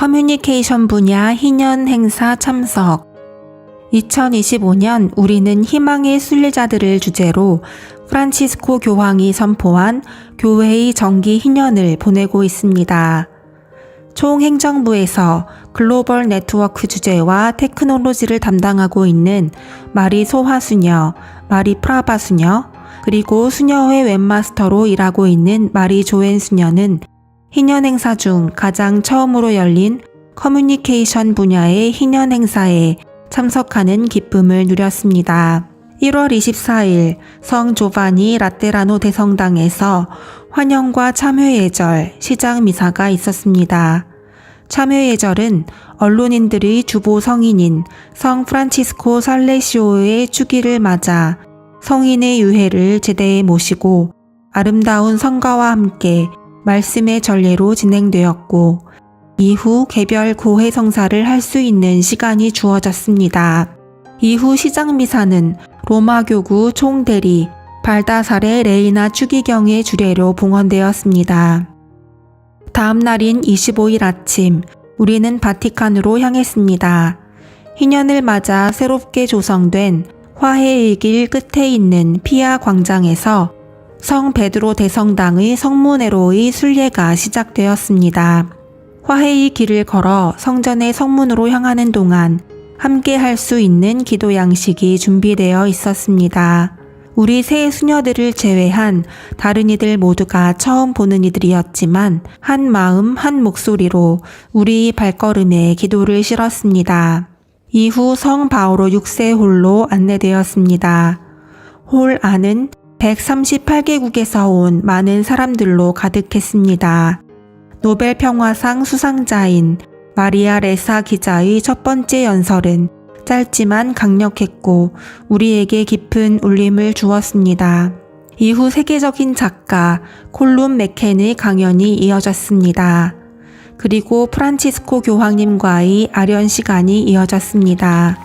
커뮤니케이션 분야 희년 행사 참석 2025년 우리는 희망의 순례자들을 주제로 프란치스코 교황이 선포한 교회의 정기 희년을 보내고 있습니다. 총행정부에서 글로벌 네트워크 주제와 테크놀로지를 담당하고 있는 마리 소화 수녀, 마리 프라바 수녀, 그리고 수녀회 웹마스터로 일하고 있는 마리 조엔 수녀는 희년 행사 중 가장 처음으로 열린 커뮤니케이션 분야의 희년 행사에 참석하는 기쁨을 누렸습니다. 1월 24일 성 조바니 라테라노 대성당에서 환영과 참회 예절 시작 미사가 있었습니다. 참회 예절은 언론인들의 주보 성인인 성 프란치스코 살레시오의 주기를 맞아 성인의 유해를 제대에 모시고 아름다운 성가와 함께 말씀의 전례로 진행되었고 이후 개별 고해 성사를 할 수 있는 시간이 주어졌습니다. 이후 시작 미사는 로마 교구 총대리 발다살의 레이나 추기경의 주례로 봉헌되었습니다. 다음 날인 25일 아침 우리는 바티칸으로 향했습니다. 희년을 맞아 새롭게 조성된 화해의 길 끝에 있는 피아 광장에서 성 베드로 대성당의 성문회로의 순례가 시작되었습니다. 화해의 길을 걸어 성전의 성문으로 향하는 동안 함께 할 수 있는 기도 양식이 준비되어 있었습니다. 우리 세 수녀들을 제외한 다른 이들 모두가 처음 보는 이들이었지만 한 마음 한 목소리로 우리 발걸음에 기도를 실었습니다. 이후 성 바오로 6세 홀로 안내되었습니다. 홀 안은 138개국에서 온 많은 사람들로 가득했습니다. 노벨 평화상 수상자인 마리아 레사 기자의 첫 번째 연설은 짧지만 강력했고 우리에게 깊은 울림을 주었습니다. 이후 세계적인 작가 콜룸 맥켄의 강연이 이어졌습니다. 그리고 프란치스코 교황님과의 아련 시간이 이어졌습니다.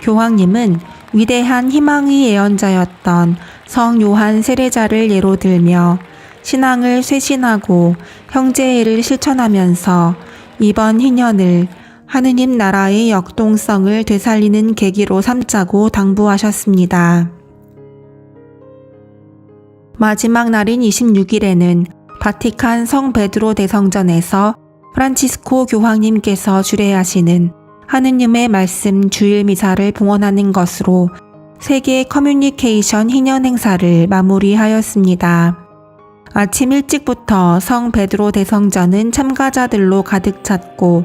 교황님은 위대한 희망의 예언자였던 성 요한 세례자를 예로 들며 신앙을 쇄신하고 형제애를 실천하면서 이번 희년을 하느님 나라의 역동성을 되살리는 계기로 삼자고 당부하셨습니다. 마지막 날인 26일에는 바티칸 성 베드로 대성전에서 프란치스코 교황님께서 주례하시는 하느님의 말씀 주일 미사를 봉헌하는 것으로 세계 커뮤니케이션 희년 행사를 마무리하였습니다. 아침 일찍부터 성 베드로 대성전은 참가자들로 가득 찼고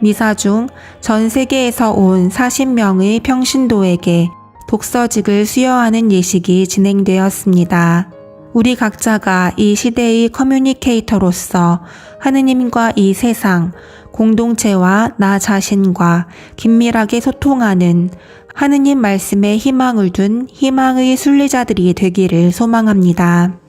미사 중 전 세계에서 온 40명의 평신도에게 독서직을 수여하는 예식이 진행되었습니다. 우리 각자가 이 시대의 커뮤니케이터로서 하느님과 이 세상, 공동체와 나 자신과 긴밀하게 소통하는 하느님 말씀에 희망을 둔 희망의 순례자들이 되기를 소망합니다.